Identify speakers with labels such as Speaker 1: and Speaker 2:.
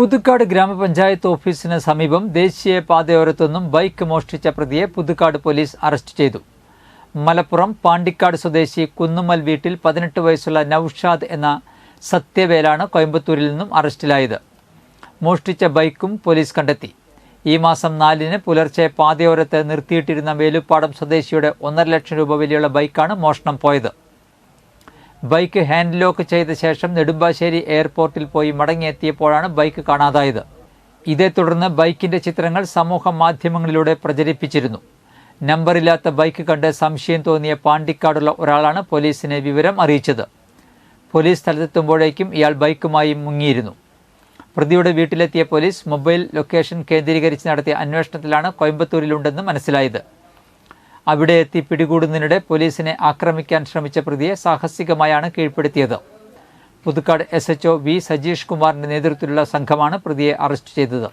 Speaker 1: പുതുക്കാട് ഗ്രാമപഞ്ചായത്ത് ഓഫീസിന് സമീപം ദേശീയ പാതയോരത്തുനിന്നും ബൈക്ക് മോഷ്ടിച്ച പ്രതിയെ പുതുക്കാട് പോലീസ് അറസ്റ്റ് ചെയ്തു. മലപ്പുറം പാണ്ടിക്കാട് സ്വദേശി കുന്നുമൽ വീട്ടിൽ പതിനെട്ട് വയസ്സുള്ള നൌഷാദ് എന്ന സത്യവേലാണ് കോയമ്പത്തൂരിൽ നിന്നും അറസ്റ്റിലായത്. മോഷ്ടിച്ച ബൈക്കും പോലീസ് കണ്ടെത്തി. ഈ മാസം നാലിന് പുലർച്ചെ പാതയോരത്ത് നിർത്തിയിട്ടിരുന്ന വേലുപ്പാടം സ്വദേശിയുടെ ഒന്നര ലക്ഷം രൂപ വിലയുള്ള ബൈക്കാണ് മോഷണം പോയത്. ബൈക്ക് ഹാൻഡ് ലോക്ക് ചെയ്ത ശേഷം നെടുമ്പാശ്ശേരി എയർപോർട്ടിൽ പോയി മടങ്ങിയെത്തിയപ്പോഴാണ് ബൈക്ക് കാണാതായത്. ഇതേ തുടർന്ന് ബൈക്കിന്റെ ചിത്രങ്ങൾ സമൂഹ മാധ്യമങ്ങളിലൂടെ പ്രചരിപ്പിച്ചിരുന്നു. നമ്പറില്ലാത്ത ബൈക്ക് കണ്ട് സംശയം തോന്നിയ പാണ്ടിക്കാടുള്ള ഒരാളാണ് പോലീസിനെ വിവരം അറിയിച്ചത്. പോലീസ് സ്ഥലത്തെത്തുമ്പോഴേക്കും ഇയാൾ ബൈക്കുമായി മുങ്ങിയിരുന്നു. പ്രതിയുടെ വീട്ടിലെത്തിയ പോലീസ് മൊബൈൽ ലൊക്കേഷൻ കേന്ദ്രീകരിച്ച് നടത്തിയ അന്വേഷണത്തിലാണ് കോയമ്പത്തൂരിലുണ്ടെന്ന് മനസ്സിലായത്. അവിടെ എത്തി പിടികൂടുന്നതിനിടെ പോലീസിനെ ആക്രമിക്കാൻ ശ്രമിച്ച പ്രതിയെ സാഹസികമായാണ് കീഴ്പ്പെടുത്തിയത്. Puthukkad S H V Sajeesh കുമാറിന്റെ നേതൃത്വത്തിലുള്ള സംഘമാണ് പ്രതിയെ അറസ്റ്റ് ചെയ്തത്.